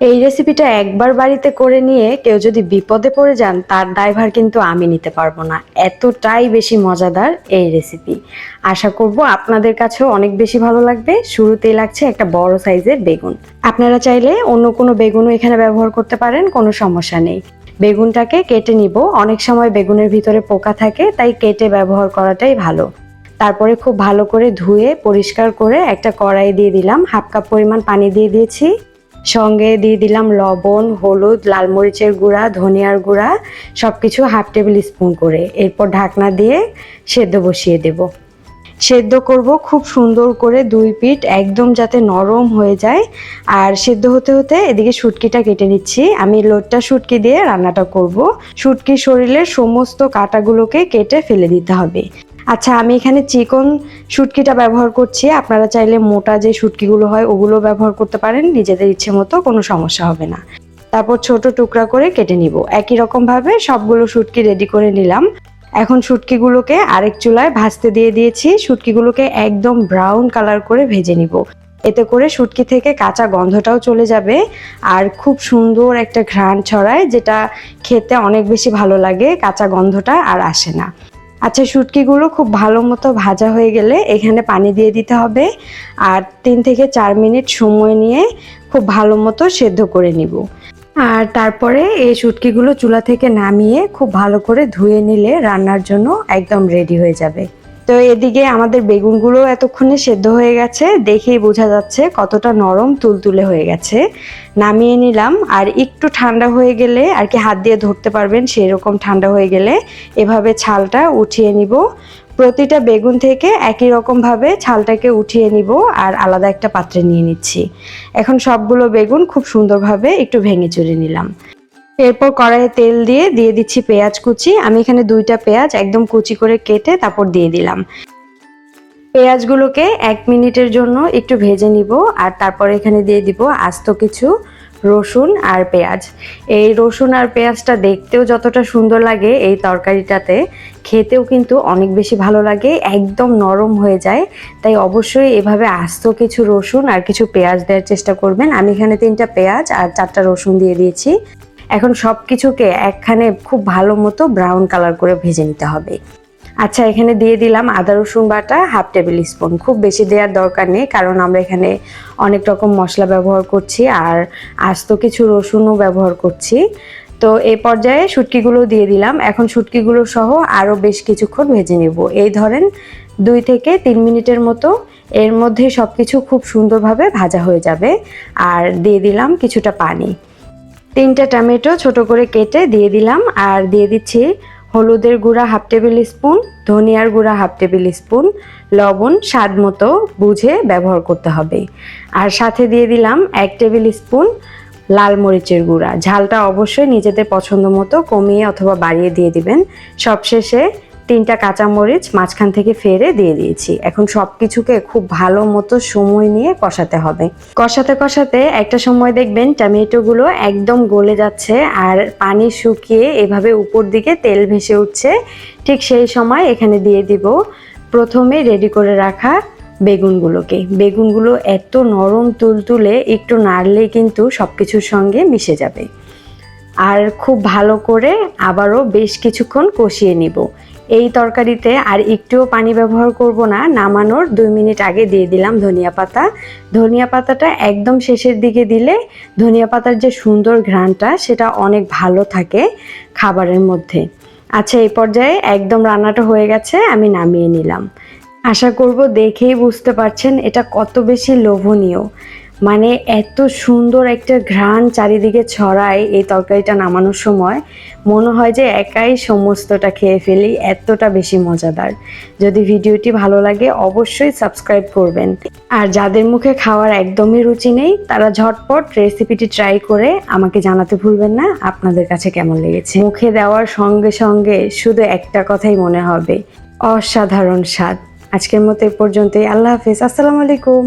এই রেসিপিটা একবার বাড়িতে করে নিয়ে কেউ যদি বিপদে পড়ে যান, তার ড্রাইভার কিন্তু আমি নিতে পারব না। এতটাই বেশি মজাদার এই রেসিপি আশা করব আপনাদের কাছেও অনেক বেশি ভালো লাগবে। শুরুতেই লাগছে একটা বড় সাইজের বেগুন। আপনারা চাইলে অন্য কোনো বেগুনও এখানে ব্যবহার করতে পারেন, কোনো সমস্যা নেই। বেগুনটাকে কেটে নিব। অনেক সময় বেগুনের ভিতরে পোকা থাকে, তাই কেটে ব্যবহার করাটাই ভালো। তারপরে খুব ভালো করে ধুয়ে, পরিষ্কার করে একটা কড়াই দিয়ে দিলাম। হাফ কাপ পরিমাণ পানি দিয়ে দিয়েছি। সঙ্গে দিয়ে দিলাম লবণ, হলুদ, লাল মরিচের গুঁড়া, ধনিয়ার গুঁড়া সব কিছু হাফ টেবিল স্পুন করে। এরপর ঢাকনা দিয়ে সেদ্ধ বসিয়ে দেব। সেদ্ধ করব খুব সুন্দর করে দুই পিঠ একদম যাতে নরম হয়ে যায়। আর সেদ্ধ হতে হতে এদিকে শুটকিটা কেটে নিচ্ছি। আমি লোটটা শুটকি দিয়ে রান্নাটা করব। শুটকির শরীরের সমস্ত কাটাগুলোকে কেটে ফেলে দিতে হবে। আচ্ছা আমি এখানে চিকন শুটকিটা ব্যবহার করছি। আপনারা চাইলে মোটা যে শুটকিগুলো হয়, ওগুলো ব্যবহার করতে পারেন। নিজেদের ইচ্ছে মতো কোনো সমস্যা হবে না। তারপর ছোট টুকরা করে কেটে নিব। একই রকম ভাবে সবগুলো শুটকি রেডি করে নিলাম। এখন শুটকিগুলোকে আরেক চুলায় ভাজতে দিয়ে দিয়েছি। শুটকিগুলোকে একদম ব্রাউন কালার করে ভেজে নিব। এতে করে শুটকি থেকে কাঁচা গন্ধটাও চলে যাবে আর খুব সুন্দর একটা ঘ্রাণ ছড়ায়, যেটা খেতে অনেক বেশি ভালো লাগে। কাঁচা গন্ধটা আর আসে না। আচ্ছা শুটকিগুলো খুব ভালো মতো ভাজা হয়ে গেলে এখানে পানি দিয়ে দিতে হবে। আর তিন থেকে চার মিনিট সময় নিয়ে খুব ভালো মতো সেদ্ধ করে নিব। আর তারপরে এই শুটকিগুলো চুলা থেকে নামিয়ে খুব ভালো করে ধুয়ে নিলে রান্নার জন্য একদম রেডি হয়ে যাবে। তো এদিকে আমাদের বেগুনগুলো এতক্ষণে সেদ্ধ হয়ে গেছে, দেখেই বোঝা যাচ্ছে কতটা নরম তুলতুলে হয়ে গেছে। নামিয়ে নিলাম, আর একটু ঠান্ডা হয়ে গেলে আর কি হাত দিয়ে ধরতে পারবেন সেই রকম ঠান্ডা হয়ে গেলে এভাবে ছালটা উঠিয়ে নিব। প্রতিটা বেগুন থেকে একই রকমভাবে ছালটাকে উঠিয়ে নিব আর আলাদা একটা পাত্রে নিয়ে নিচ্ছি। এখন সবগুলো বেগুন খুব সুন্দরভাবে একটু ভেঙে চুরে নিলাম। এরপর কড়াইয়ে তেল দিয়ে দিয়ে দিচ্ছি পেঁয়াজ কুচি। আমি এখানে দুইটা পেঁয়াজ একদম কুচি করে কেটে তারপর দিয়ে দিলাম। পেঁয়াজগুলোকে এক মিনিটের জন্য একটু ভেজে নিব আর তারপর এখানে দিয়ে দিব আস্ত কিছু রসুন আর পেঁয়াজ। এই রসুন আর পেঁয়াজটা দেখতেও যতটা সুন্দর লাগে এই তরকারিটাতে, খেতেও কিন্তু অনেক বেশি ভালো লাগে, একদম নরম হয়ে যায়। তাই অবশ্যই এভাবে আস্ত কিছু রসুন আর কিছু পেঁয়াজ দেওয়ার চেষ্টা করবেন। আমি এখানে তিনটা পেঁয়াজ আর চারটা রসুন দিয়ে দিয়েছি। এখন সব কিছুকে একখানে খুব ভালো মতো ব্রাউন কালার করে ভেজে নিতে হবে। আচ্ছা এখানে দিয়ে দিলাম আদা, রসুন বাটা হাফ টেবিল স্পুন খুব বেশি দেওয়ার দরকার নেই, কারণ আমরা এখানে অনেক রকম মশলা ব্যবহার করছি আর আস্ত কিছু রসুনও ব্যবহার করছি। তো এই পর্যায়ে শুটকিগুলো দিয়ে দিলাম। এখন শুটকিগুলো সহ আরও বেশ কিছুক্ষণ ভেজে নেব। এই ধরেন দুই থেকে তিন মিনিটের মতো এর মধ্যে সব কিছু খুব সুন্দরভাবে ভাজা হয়ে যাবে। আর দিয়ে দিলাম কিছুটা পানি। তিনটা টমেটো ছোট করে কেটে দিয়ে দিলাম, আর দিয়ে দিচ্ছি হলুদের গুঁড়া হাফ টেবিল স্পুন, ধনিয়ার গুঁড়া হাফ টেবিল স্পুন, লবণ, স্বাদ মতো বুঝে ব্যবহার করতে হবে। আর সাথে দিয়ে দিলাম এক টেবিল স্পুন লাল মরিচের গুঁড়া। ঝালটা অবশ্যই নিজেদের পছন্দ মতো কমিয়ে অথবা বাড়িয়ে দিয়ে দিবেন। সবশেষে তিনটা কাঁচামরিচ মাঝখান থেকে ফেরে দিয়ে দিয়েছি। এখন সব কিছুকে খুব ভালো মতো সময় নিয়ে কষাতে হবে। কষাতে কষাতে একটা সময় দেখবেন টমেটোগুলো একদম গলে যাচ্ছে আর পানি শুকিয়ে এভাবে উপর দিকে তেল ভেসে উঠছে। ঠিক সেই সময় এখানে দিয়ে দিব প্রথমে রেডি করে রাখা বেগুনগুলোকে। বেগুনগুলো এত নরম তুলতুলে একটু নাড়লেই কিন্তু সব কিছুর সঙ্গে মিশে যাবে। আর খুব ভালো করে আবারও বেশ কিছুক্ষণ কষিয়ে নিব। এই তরকারিতে আর একটুও পানি ব্যবহার করব না, নামানোর দুই মিনিট আগে দিয়ে দিলাম ধনিয়া পাতা। ধনিয়া পাতাটা একদম শেষের দিকে দিলে ধনিয়া পাতার যে সুন্দর ঘ্রাণটা সেটা অনেক ভালো থাকে খাবারের মধ্যে। আচ্ছা এই পর্যায়ে একদম রান্নাটা হয়ে গেছে, আমি নামিয়ে নিলাম। আশা করব দেখেই বুঝতে পারছেন এটা কত বেশি লোভনীয়। মানে এত সুন্দর একটা ঘ্রাণ চারিদিকে ছড়ায় এই তরকারিটা নামানোর সময়। মনে হয় যে একাই সমস্তটা খেয়ে ফেলি, এতটা বেশি মজাদার। যদি ভিডিওটি ভালো লাগে, অবশ্যই সাবস্ক্রাইব করবেন। আর যাদের মুখে খাওয়ার একদমই রুচি নেই, তারা ঝটপট রেসিপিটি ট্রাই করে আমাকে জানাতে ভুলবেন না, আপনাদের কাছে কেমন লেগেছে? মুখে দেওয়ার সঙ্গে সঙ্গে শুধু একটা কথাই মনে হবে, অসাধারণ স্বাদ। আজকের মতো এ পর্যন্তই, আল্লাহ হাফিজ, আসসালামু আলাইকুম।